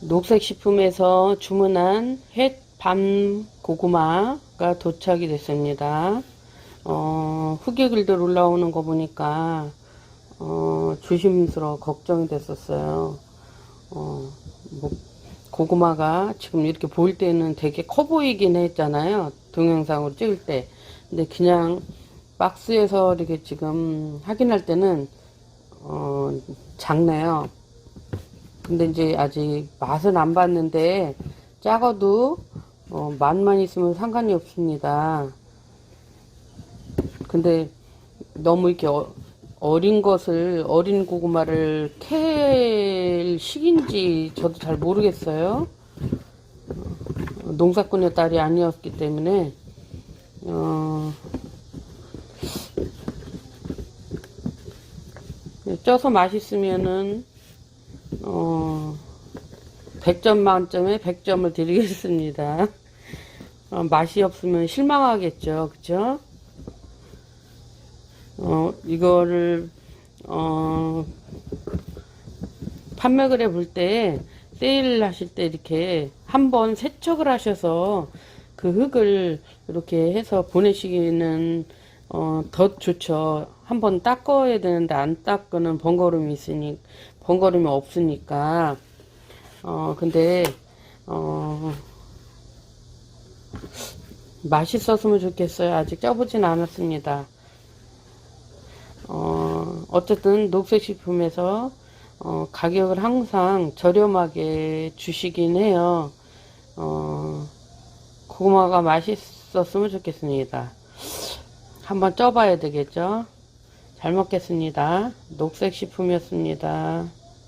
녹색식품에서 주문한 햇밤 고구마가 도착이 됐습니다. 어, 후기 글들 올라오는 거 보니까 어, 조심스러워 걱정이 됐었어요. 어, 뭐, 고구마가 지금 이렇게 보일 때는 되게 커 보이긴 했잖아요. 동영상으로 찍을 때. 근데 그냥 박스에서 이렇게 지금 확인할 때는 어, 작네요. 근데 이제 아직 맛은 안 봤는데 작아도 어, 맛만 있으면 상관이 없습니다. 근데 너무 이렇게 어, 어린 것을 어린 고구마를 캘 시기인지 저도 잘 모르겠어요. 어, 농사꾼의 딸이 아니었기 때문에 어, 쪄서 맛있으면은 어, 100점 만점에 100점을 드리겠습니다. 어, 맛이 없으면 실망하겠죠. 그쵸? 어, 이거를, 어, 판매를 해볼 때, 세일 하실 때 이렇게 한번 세척을 하셔서 그 흙을 이렇게 해서 보내시기는, 어, 더 좋죠. 한번 닦아야 되는데 안 닦으면 번거로움이 있으니, 번거로움이 없으니까. 어, 근데, 어, 맛있었으면 좋겠어요. 아직 쪄보진 않았습니다. 어, 어쨌든 녹색 식품에서 어, 가격을 항상 저렴하게 주시긴 해요. 어, 고구마가 맛있었으면 좋겠습니다. 한번 쪄봐야 되겠죠? 잘 먹겠습니다. 녹색 식품이었습니다.